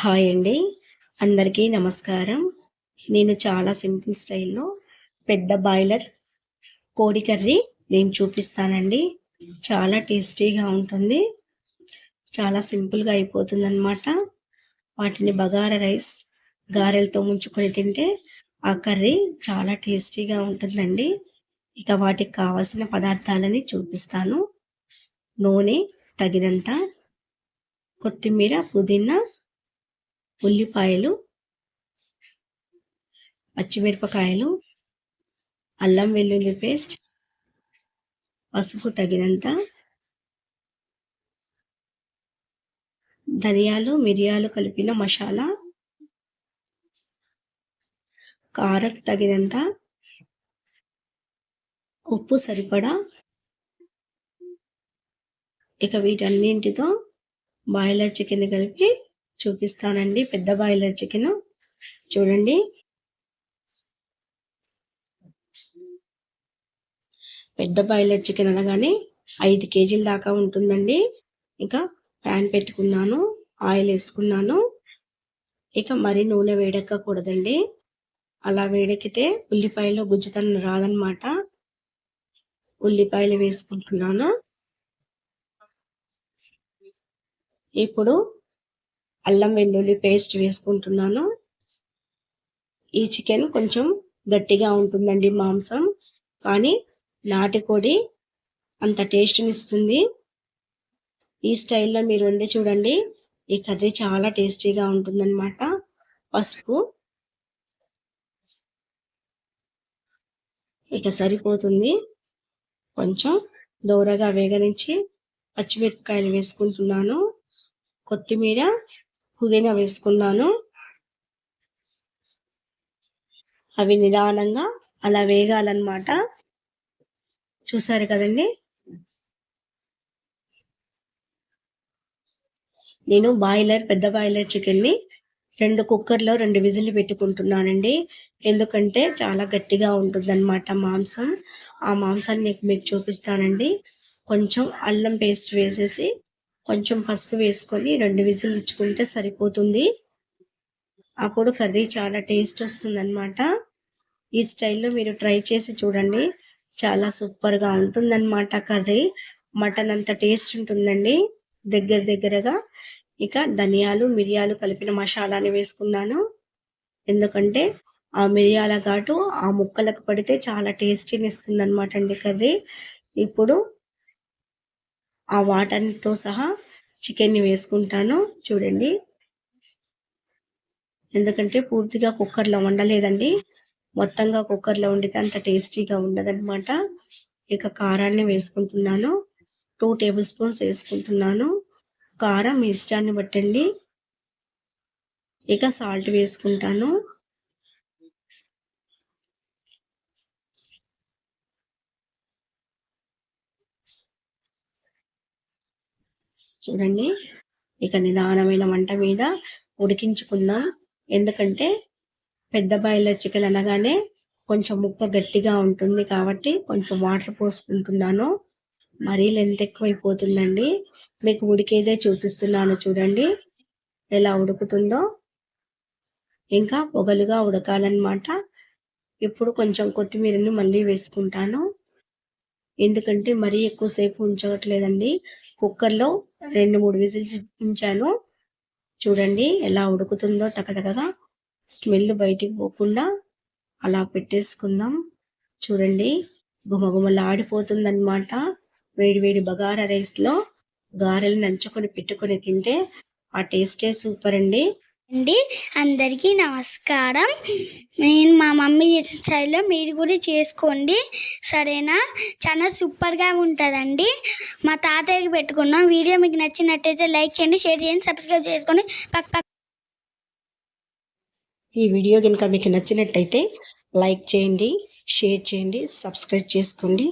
Hi అండి. అందరికీ నమస్కారం. నేను చాలా సింపుల్ స్టైల్లో పెద్ద బాయిలర్ కోడి కర్రీ నేను చూపిస్తానండి. చాలా టేస్టీగా ఉంటుంది. చాలా సింపుల్గా అయిపోతుందన్నమాట. వాటిని బగారా రైస్ గారెలతో ముంచుకొని తింటే ఆ కర్రీ చాలా టేస్టీగా ఉంటుందండి. ఇక వాటికి కావాల్సిన పదార్థాలని చూపిస్తాను. నూనె తగినంత కొత్తిమీర పుదీనా ఉల్లిపాయలు పచ్చిమిరపకాయలు అల్లం వెల్లుల్లి పేస్ట్ పసుపు తగినంత ధనియాలు మిరియాలు కలిపిన మసాలా కారం తగినంత ఉప్పు సరిపడా ఇక వీటన్నింటితో బాయిలర్ చికెన్ కలిపి చూపిస్తానండి. పెద్ద బాయిలర్ చికెన్. చూడండి. పెద్ద బాయిలర్ చికెన్ అనగానే ఐదు కేజీల దాకా ఉంటుందండి. ఇంకా ప్యాన్ పెట్టుకున్నాను. ఆయిల్ వేసుకున్నాను. ఇక మరి నూనె వేడెక్కకూడదండి. అలా వేడెక్కితే ఉల్లిపాయలో గుజ్జుతనం రాదనమాట. ఉల్లిపాయలు వేసుకుంటున్నాను. ఇప్పుడు అల్లం వెల్లుల్లి పేస్ట్ వేసుకుంటున్నాను. ఈ చికెన్ కొంచెం గట్టిగా ఉంటుందండి మాంసం కానీ నాటుకోడి అంత టేస్ట్ని ఇస్తుంది ఈ స్టైల్లో మీరు వండి చూడండి ఈ కర్రీ చాలా టేస్టీగా ఉంటుందన్నమాట. పసుపు ఇక సరిపోతుంది. కొంచెం దోరగా వేగనించి పచ్చిమిరపకాయలు వేసుకుంటున్నాను. కొత్తిమీర పుదీనా వేసుకున్నాను. అవి నిదానంగా అలా వేగాలన్నమాట. చూసారు కదండి? నేను బాయిలర్ పెద్ద బాయిలర్ చికెన్ని రెండు కుక్కర్లో రెండు విజిల్లు పెట్టుకుంటున్నానండి. ఎందుకంటే చాలా గట్టిగా ఉంటుందన్నమాట మాంసం. ఆ మాంసాన్ని మీకు చూపిస్తానండి. కొంచెం అల్లం పేస్ట్ వేసేసి కొంచెం పసుపు వేసుకొని రెండు విజిల్ ఇచ్చుకుంటే సరిపోతుంది. అప్పుడు కర్రీ చాలా టేస్ట్ వస్తుందన్నమాట. ఈ స్టైల్లో మీరు ట్రై చేసి చూడండి. చాలా సూపర్గా ఉంటుందన్నమాట కర్రీ. మటన్ అంత టేస్ట్ ఉంటుందండి. దగ్గర దగ్గరగా ఇక ధనియాలు మిరియాలు కలిపిన మసాలాని వేసుకున్నాను. ఎందుకంటే ఆ మిరియాల ఘాటు ఆ ముక్కలకు పడితే చాలా టేస్టీని ఇస్తుంది అనమాట అండి కర్రీ. ఇప్పుడు ఆ వాటర్తో సహా చికెన్ని వేసుకుంటాను. చూడండి. ఎందుకంటే పూర్తిగా కుక్కర్లో వండలేదండి. మొత్తంగా కుక్కర్లో వండితే అంత టేస్టీగా ఉండదన్నమాట. ఇక కారాన్ని వేసుకుంటున్నాను. టూ టేబుల్ స్పూన్స్ వేసుకుంటున్నాను. కారం మీ ఇష్టాన్ని బట్టండి. ఇక సాల్ట్ వేసుకుంటాను. చూడండి. ఇక నిదానమైన వంట మీద ఉడికించుకుందాం. ఎందుకంటే పెద్ద బాయిలర్ చికెన్ అనగానే కొంచెం ముక్క గట్టిగా ఉంటుంది కాబట్టి కొంచెం వాటర్ పోసుకుంటున్నాను. మరీ లెంత్ ఎక్కువైపోతుందండి. మీకు ఉడికేదే చూపిస్తున్నాను చూడండి. ఎలా ఉడుకుతుందో. ఇంకా పొగలుగా ఉడకాలన్నమాట. ఇప్పుడు కొంచెం కొత్తిమీరని మళ్ళీ వేసుకుంటాను. ఎందుకంటే మరీ ఎక్కువసేపు ఉంచట్లేదండి. కుక్కర్లో రెండు మూడు విజిల్స్ ఉంచాను చూడండి ఎలా ఉడుకుతుందో తగదగగా స్మెల్ బయటికి పోకుండా అలా పెట్టేసుకుందాం. చూడండి గుమగుమలాడిపోతుందన్నమాట. వేడి వేడి బగారా రైస్లో గారెలు నంచుకొని పెట్టుకొని తింటే ఆ టేస్టే సూపర్ అండి అండి. అందరికీ నమస్కారం. నేను మా మమ్మీ చేసిన స్టైల్లో మీరు కూడా చేసుకోండి. సరేనా? చాలా సూపర్గా ఉంటుందండి. మా తాతయ్యకి పెట్టుకున్నాం. వీడియో మీకు నచ్చినట్టయితే లైక్ చేయండి షేర్ చేయండి సబ్స్క్రైబ్ చేసుకోండి. పక్క పక్క ఈ వీడియో కనుక మీకు నచ్చినట్టయితే లైక్ చేయండి షేర్ చేయండి సబ్స్క్రైబ్ చేసుకోండి.